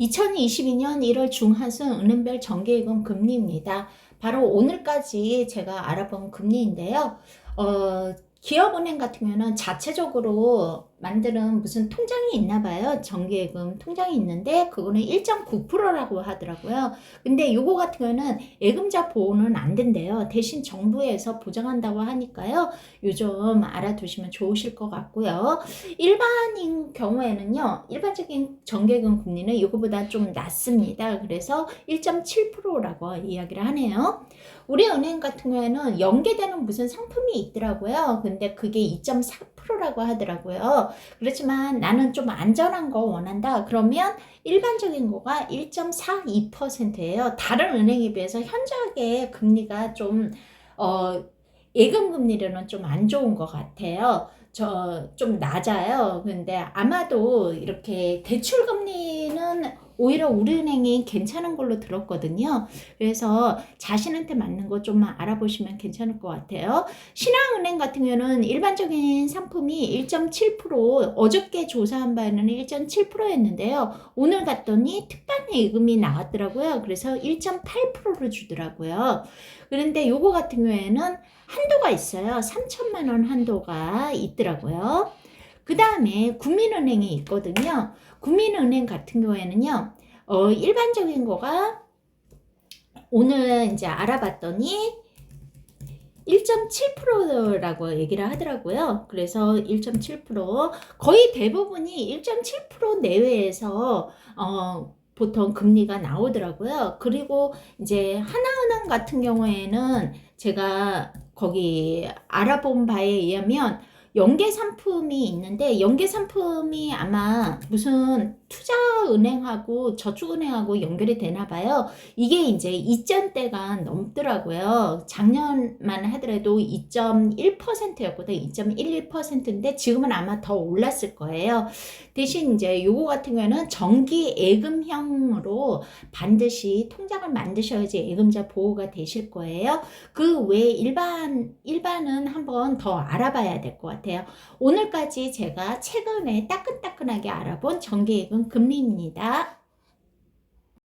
2022년 1월 중하순 은행별 정기예금 금리입니다. 바로 오늘까지 제가 알아본 금리인데요. 어, 기업은행 같은 경우는 자체적으로 만드는 무슨 통장이 있나 봐요. 정기예금 통장이 있는데 그거는 1.9%라고 하더라고요. 근데 요거 같은 경우는 예금자 보호는 안 된대요. 대신 정부에서 보장한다고 하니까요. 요즘 알아두시면 좋으실 것 같고요. 일반인 경우에는요. 일반적인 정기예금 금리는 이거보다 좀 낮습니다. 그래서 1.7%라고 이야기를 하네요. 우리 은행 같은 경우에는 연계되는 무슨 상품이 있더라고요. 근데 그게 2.4% 라고 하더라고요. 그렇지만 나는 좀 안전한 거 원한다. 그러면 일반적인 거가 1.42%예요. 다른 은행에 비해서 현저하게 금리가 좀 어, 예금 금리로는 좀 안 좋은 것 같아요. 저 좀 낮아요. 근데 아마도 이렇게 대출 금리는 오히려 우리 은행이 괜찮은 걸로 들었거든요. 그래서 자신한테 맞는 거좀 알아보시면 괜찮을 것 같아요. 신한은행 같은 경우는 일반적인 상품이 1.7% 어저께 조사한 바에는 1.7%였는데요. 오늘 갔더니 특반 예금이 나왔더라고요. 그래서 1.8%를 주더라고요. 그런데 요거 같은 경우에는 한도가 있어요. 3천만 원 한도가 있더라고요. 그 다음에 국민은행이 있거든요. 국민은행 같은 경우에는요, 어, 일반적인 거가 오늘 이제 알아봤더니 1.7%라고 얘기를 하더라고요. 그래서 1.7% 거의 대부분이 1.7% 내외에서 어, 보통 금리가 나오더라고요. 그리고 이제 하나은행 같은 경우에는 제가 거기 알아본 바에 의하면 연계 상품이 있는데 연계 상품이 아마 무슨 투자 은행하고 저축은행하고 연결이 되나 봐요. 이게 이제 이전대가 넘더라고요. 작년만 하더라도 2.1%였거든. 2.11%인데 지금은 아마 더 올랐을 거예요. 대신 이제 요거 같은 경우에는 정기 예금형으로 반드시 통장을 만드셔야지 예금자 보호가 되실 거예요. 그 외에 일반 일반은 한번 더 알아봐야 될 것 같아요. 오늘까지 제가 최근에 따끈따끈 하게 알아본 정기예금 금리입니다.